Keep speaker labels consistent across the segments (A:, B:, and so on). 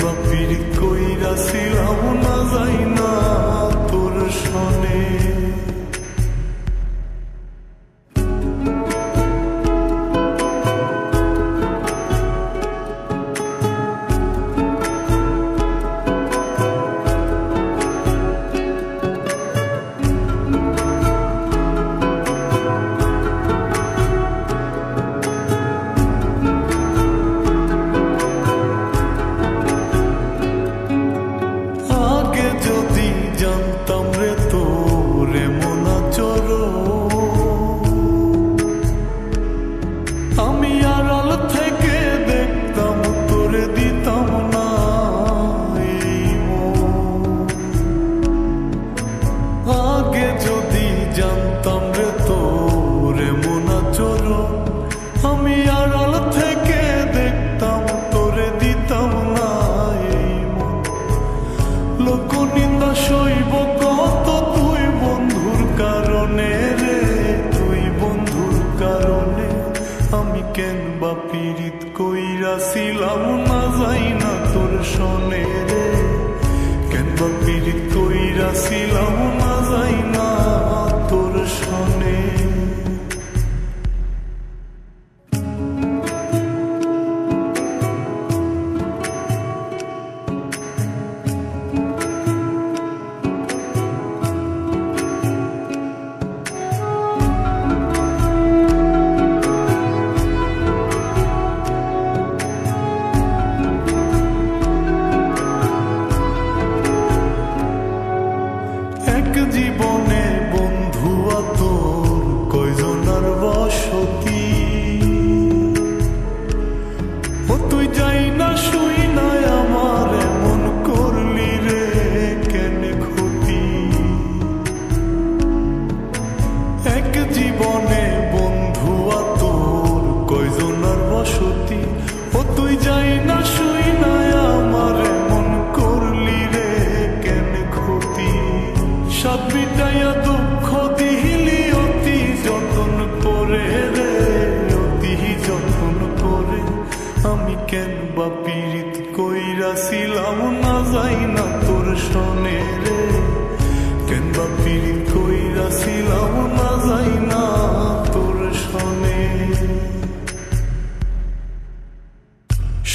A: বাপির কইরাছিলাম কামনা যাই না তোর সনে রে? কেন বা পীড়িত কইরাছিলাম না যাই না।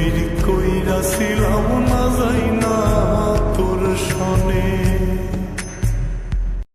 A: চুরি কইরা ছিল